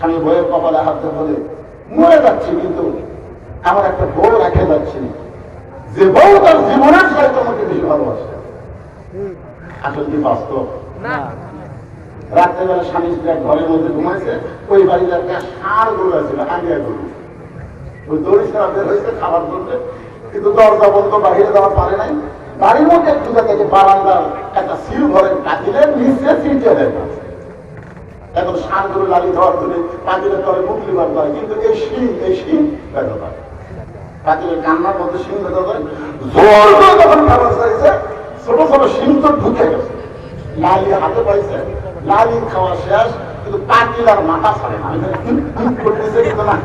স্বামী বইয়ের কপালে হাত বলে মরে যাচ্ছি কিন্তু। আমার একটা বউ রেখে যাচ্ছি। যে বউ তার জীবনের চাইতে আমাকে বেশি ভালোবাসে। আসলে কি বাস্তব? না। রাত্রেবেলা স্বামী স্ত্রী ঘরের মধ্যে ঘুমাইছে ওই বাড়িতে একটা ষাঁড় গরু আছে আঙ্গিয়া গরু। ওই দড়ি ছাড়া বের হয়েছে খাবার করবে। কিন্তু দরজা বন্ধ বাহিরে যাওয়া পারে নাই। বাড়ির মধ্যে একটু যে বারান্দার একটা সিল ঘরে কাটিলে নিচে সিটে দেয় না। এখন ষাঁড় গরু লালি ধোয়ার ধরে পাখিদের তলে মুখলি বার করে, কিন্তু এই শিং এই শিং বেঁধে পারে পাখিদের কান্নার মধ্যে শিং বেঁধে পারে জোর করে যখন খাবার চাইছে, ছোট ছোট শিং তো ঢুকে গেছে। লালি হাতে পাইছে, লালি খাওয়া শেষ, কিন্তু পাখির আর মাথা ছাড়ে না। করতেছে কিন্তু না।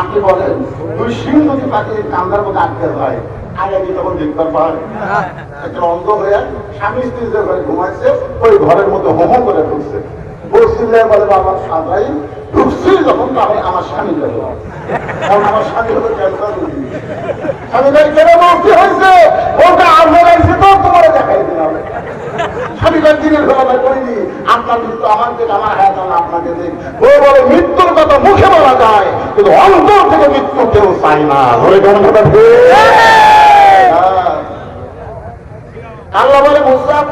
আপনি বলেন দুই সিং যদি পাখির কান্দার মধ্যে আটকে হয় আগে কি তখন দেখতে অন্ধ হয়ে স্বামী স্ত্রী যে ঘরে ওই ঘরের মধ্যে করে ঢুকছে বলে বাবা সাদাই ঢুকছি যখন আমার স্বামী মৃত্যুর কথা মুখে বলা যায়, কিন্তু অন্তর থেকে মৃত্যু কেউ চাই না। ধরে কথা। আল্লাহ বলে মুসাফ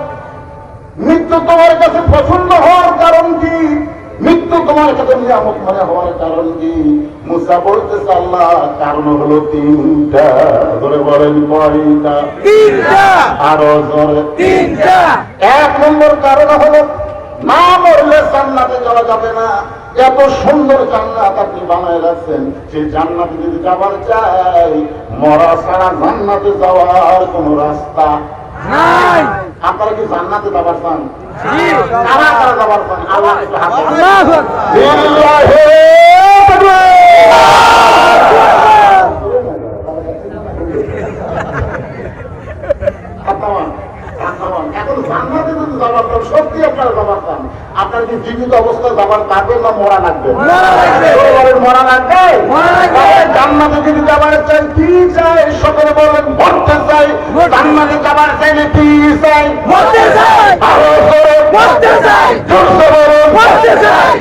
মৃত্যু তোমার কাছে পছন্দ হওয়ার কারণ কি? মৃত্যু তোমার কাছে নিয়ামত মনে হওয়ার কারণ কি? মুসা বলতেছে আল্লাহ কারণ হলো তিনটা। ধরে বলেন কয়টা? তিনটা। আরও জোরে। তিনটা। এক নম্বর কারণ হলো না মরলে জান্নাতে যাওয়া যাবে না। এত সুন্দর জান্নাত আপনি বানায় রাখছেন। সেই জান্নাতে যদি যাবার চাই মরা ছাড়া জান্নাতে যাওয়ার কোন রাস্তা নাই। আপনারা কি জান্নাতে যাবার চান। কারা কারা যাবার চান আল্লাহ আল্লাহু জান্নাতে যদি যাবার চান সত্যি আপনারা যাবার চান আপনার কি জীবিত অবস্থায় যাবার লাগবে না মরা লাগবে? মরা লাগবে। জান্নাতে যদি যাবার চাই কি চাই? সকলে বলেন মরতে চাই। জান্নাতে যাবার চাইলে কি চাই? মরতে চাই। আরও জোরে মরতে চাই। জোরসে বলুন মরতে চাই।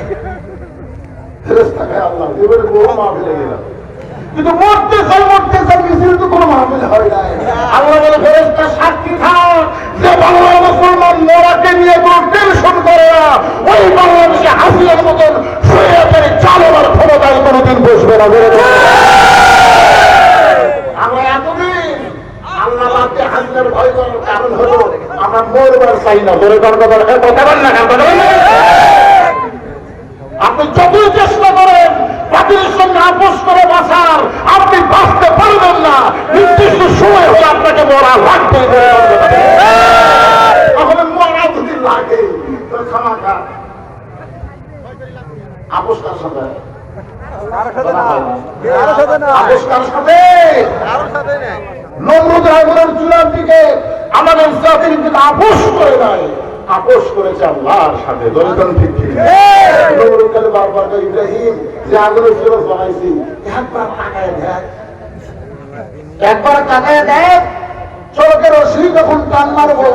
আল্লাহ, এবারে বড় মাহফিলে গেলাম। কিন্তু মরতে চাই মরতে চাই মিছিল তো কোনো মাহফিল হয় নাই। আল্লাহ বলে ফেরেশতা সাক্ষী খাও যে বাংলা মরাকে নিয়ে কোনো টেনশন করে না। ওই বাংলাদেশে হাসিয়ার মতন শুয়ে পড়ে চালাবার ক্ষমতায় কোনোদিন বসবে না আপনি যতই চেষ্টা করেন পাখির সঙ্গে আপোষ করে বাঁচার, আপনি বাঁচতে পারবেন না। নির্দিষ্ট সময় হলে আপনাকে মরা লাগবে তাহলে মরা যদি লাগে তো খামাখা আপোষ কার সাথে আপোষ কার সাথে নমরুদ আগুনের চূড়ার দিকে আমাদের জাতির দিকে আপোষ করে নাই। আপোষ করেছে আল্লাহর সাথে। দলিতন ঠিক ঠিক নমরুদ কালে বারবার ইব্রাহিম যে আগুনের চূড়া বানাইছি একবার তাকায় দেখ। একবার তাকায় দেখ। চলকের রশি যখন টান মারবো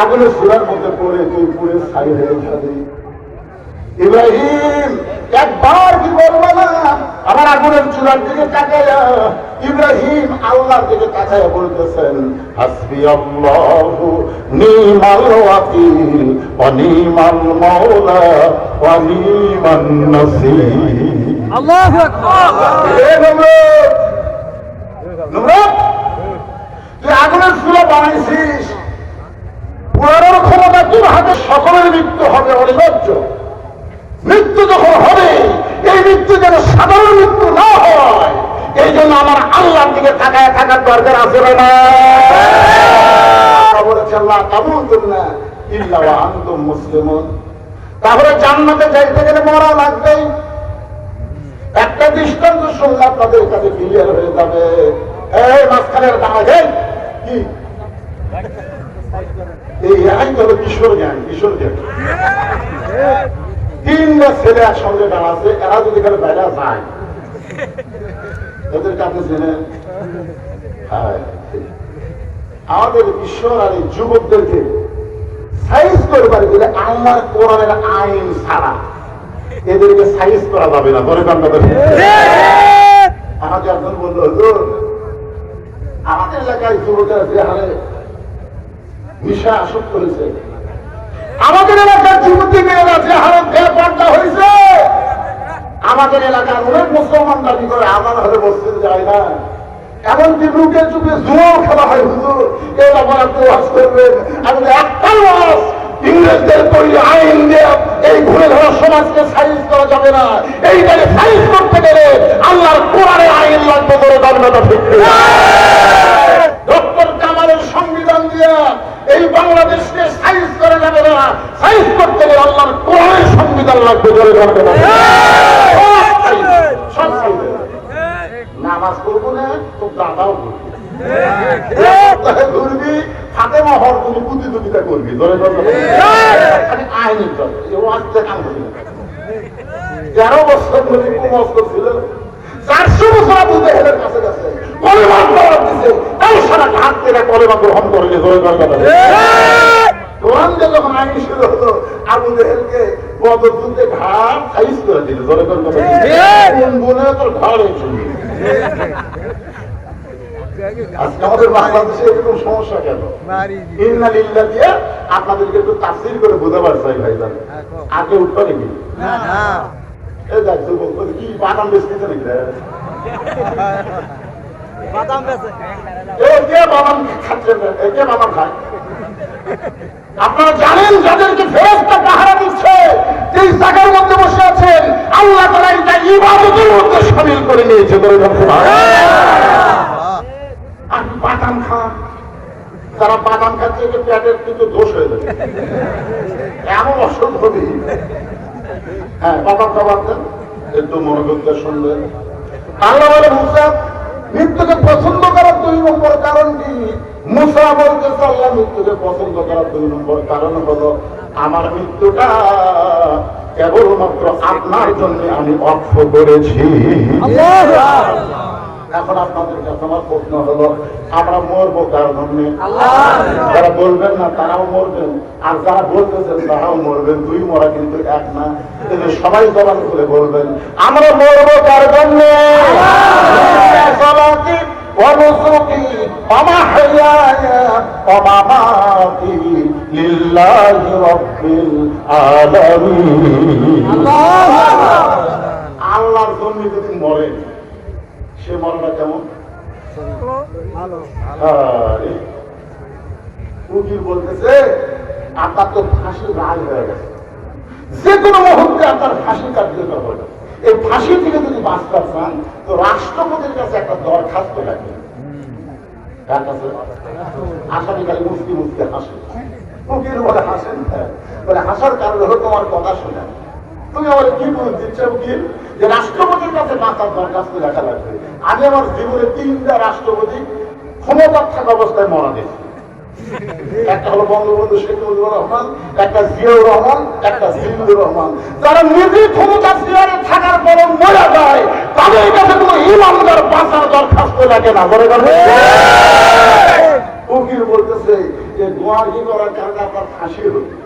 আগুনের চূড়ার মধ্যে পড়ে তুই পুরে ছাই হয়ে যাবি। ইব্রাহিম একবার কি করব না আমার আগুনের চূড়ার দিকে ইব্রাহিম আল্লাহর দিকে তাকাইয়া বলতেছেন হাসবি আল্লাহু নিমাল ওয়াকিল ওয়া নিমাল মাওলা ওয়া নিমান নাসির। আল্লাহু আকবার। এ নমরুদ নমরুদ তুই আগুনের চূড়া বানাইছিস। পুরানোর ক্ষমতা তোর হাতে সকলের মৃত্যু হবে অনিবার্য। মৃত্যু যখন হবে, এই মৃত্যু যেন সাধারণ মৃত্যু না হয়, এই জন্য আমার আল্লাহর দিকে তাকায় থাকার দরকার আছে তাহলে জান্নাতে যাইতে গেলে মরা লাগবেই। একটা দৃষ্টান্ত শুনলে আপনাদের কাছে ক্লিয়ার হয়ে যাবে। এই মাঝখানের দাঁড়া কি? এই আইন হলো কিশোর জ্ঞান কিশোর জ্ঞান। তিনটা ছেলে একসঙ্গে দাঁড়াচ্ছে, এরা যদি এখানে বাইরে যায়। এদেরকে আপনি জেনেন হ্যাঁ আমাদের ঈশ্বর আর এই যুবকদেরকে সাইজ করবার গেলে আল্লাহর কোরআনের আইন ছাড়া এদেরকে সাইজ করা যাবে না। ধরে একজন আমাদের এলাকায় যুবকেরা যে হারে নিশা আসক্ত হয়েছে আমাদের এলাকার যুবতী মেয়েরা যে হারে বেপর্দা হয়েছে, আমাদের এলাকার অনেক মুসলমান দাবি করে, আমার হলে মসজিদ যায় না। এমনকি লুকে চুপে জুয়াও খেলা হয়, হুজুর, এই ব্যাপারে আপনি ওয়াজ করবেন আমি একটাই ওয়াজ, ইংরেজদের তৈরি আইন দিয়ে এই ঘুরে ধরা সমাজকে সাইজ করা যাবে না। এইটাকে সাইজ করতে গেলে আল্লাহর কোরআনের আইন লাগবে করে দাঁড়ানো ঠিক ডক্টর কামালের সংবিধান দিয়ে এই বাংলাদেশকে সাইজ করা যাবে না সাইজ করতে গেলে আল্লাহর কোরআনের সংবিধান লাগবে করে দাঁড়ানো সব সাইজ নামাজ করব না তো দাদাও করবি সপ্তাহে ঘুরবি ফাতেমা হওয়ার কোনো প্রতিযোগিতা করবি ধরে ধরে খালি তেরো বছর ধরে কুমস্ত ছিল চারশো বছর আবু জেহেলের কাছে গেছে। কলেমা গ্রহণ দিছে। তাই সারা হাত থেকে কলেমা গ্রহণ করেনি ধরে ধরে কোরআন যে যখন আইন শুরু হলো আবু জেহেলকে বদর যুদ্ধে ঘাট সাইজ করে দিল ধরে ধরে কথা কোন বনে তোর ঘর আজকে আমাদের বাংলাদেশে এরকম সমস্যা কেন? ইন্না দিয়ে আপনাদেরকে একটু তাফসীর করে বোঝাবার চাই ভাই জান আগে উঠবে নাকি? দেখ কি বাদাম বেচতেছে নাকি? বাদাম বেচে। এ কে বাদাম খাচ্ছে? এ কে বাদাম খায়? আপনারা জানেন যাদেরকে ফেরস্তা পাহারা দিচ্ছে যেই জায়গার মধ্যে বসে আছেন আল্লাহ তারা এটা ইবাদতের মধ্যে সামিল করে নিয়েছে ধরে ধরতে আপনি বাদাম খান যারা বাদাম খাচ্ছে এতে পেটের কিন্তু দোষ হয়ে যাবে। এমন অসুখ হবে হ্যাঁ বাদাম খাবার দেন, একটু মনোযোগ দিয়ে শুনবেন। আল্লাহ বলে মুসা, মৃত্যুকে পছন্দ করার দুই নম্বর কারণ কি? মুসা বলতেছে আল্লাহ মৃত্যুকে পছন্দ করার দুই নম্বর কারণ হলো, আমার মৃত্যুটা কেবলমাত্র আপনার জন্য আমি অক্ষ করেছি। এখন আপনাদের কাছে আমার প্রশ্ন হলো আমরা মরবো কার জন্য যারা বলবেন না তারাও মরবেন আর যারা বলতেছেন তারাও মরবেন দুই মরা কিন্তু এক না কিন্তু সবাই জবান করে বলবেন আমরা মরবো কার জন্য সলাতি ونسكي ومحياي ومماتي لله رب العالمين আল্লাহর জন্য যদি মরেন সে মরণটা কেমন? উকিল বলতেছে আপনার তো ফাঁসি রায় হয়ে গেছে। যে কোনো মুহূর্তে আপনার ফাঁসি কার্যকর হবে। এই ফাঁসি থেকে যদি বাঁচতে চান তো রাষ্ট্রপতির কাছে একটা দরখাস্ত রাখবেন কার কাছে? আসামি খালি মুসকি মুসকি হাসে। উকিল বলে হাসেন? হ্যাঁ। বলে হাসার কারণ হলো তোমার কথা শোনা। তুমি আমার কি দিচ্ছ উকিল যে রাষ্ট্রপতির কাছে বাঁচার দরখাস্ত লেখা লাগবে। আমি আমার জীবনে তিনটা রাষ্ট্রপতি ক্ষমতার থাকা অবস্থায় মরা দিয়েছি একটা হলো বঙ্গবন্ধু শেখ মুজিবুর রহমান একটা জিয়াউর রহমান একটা জিল্লুর রহমান। যারা নিজে ক্ষমতা চেয়ারে থাকার পর মরে যায় তাদের কাছে কোনো ইমানদার বাঁচার দরখাস্ত লাগে না বলে গেল উকিল বলতেছে যে গোয়ারি করার কারণে আপনার ফাঁসি হবে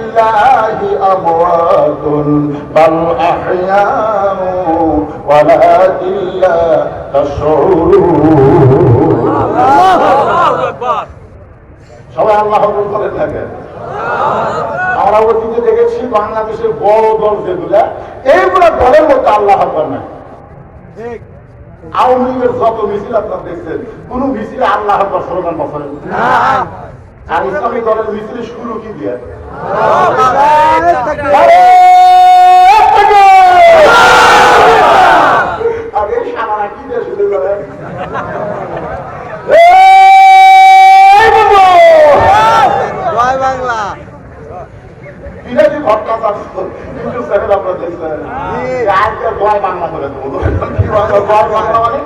أموات بل أحياء ولكن لا تشعرون সবাই আল্লাহ করেন থাকেন আমরা অতীতে দেখেছি বাংলাদেশের বড় দল যেগুলা এইগুলা দলের মধ্যে আল্লাহ আকবর নাই আওয়ামী লীগের যত মিছিল আপনার দেখছেন কোন মিছিলে আল্লাহ আকবর স্লোগান বসেন আর ইসলামী দলের মিছিল শুরু কি দিয়ে? থেকে! সারা কি দিয়ে শুরু! জয় বাংলা করে দেবো। বাংলা? মানে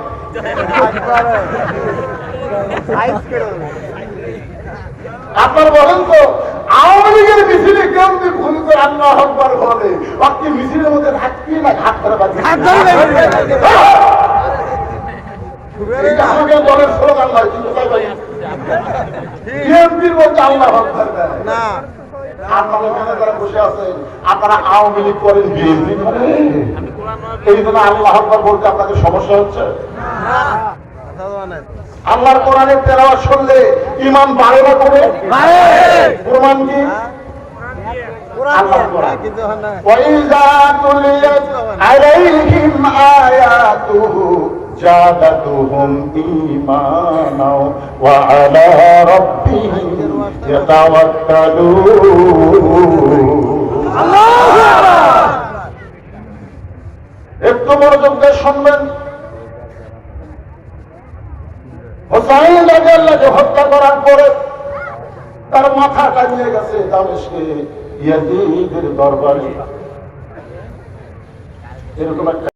আপনার বলেন তো আওয়ামী লীগের ভুল করে আল্লাহ আকবার বলে। মিছিলের মধ্যে না ঘাট করে বাঁচবি হাত ধরে বেরিয়ে যাবে। এটা আমাদের দলের স্লোগান নয় কিন্তু তাই ভাই বিএনপির মধ্যে আল্লাহ আকবার না। আপনারা এখানে যারা বসে আছেন আপনারা আওয়ামী লীগ করেন বিএনপি করেন। এই জন্য আল্লাহ আকবার বলতে আপনাদের সমস্যা হচ্ছে? আল্লাহর কোরআনের তেলাওয়াত শুনলে ইমান বাড়ে না কমে? প্রমাণ কি আল্লাহর কোরআন কিন্তু হয় না وإذا تليت عليهم آياته زادتهم إيمانا وعلى ربهم يتوكلون একটু মনোযোগ দিয়ে শুনবেন হোসাইন রাজিয়াল্লাহকে হত্যা করার পরে তার মাথাটা নিয়ে গেছে দামেশকে ইয়াজিদের দরবারে। এরকম একটা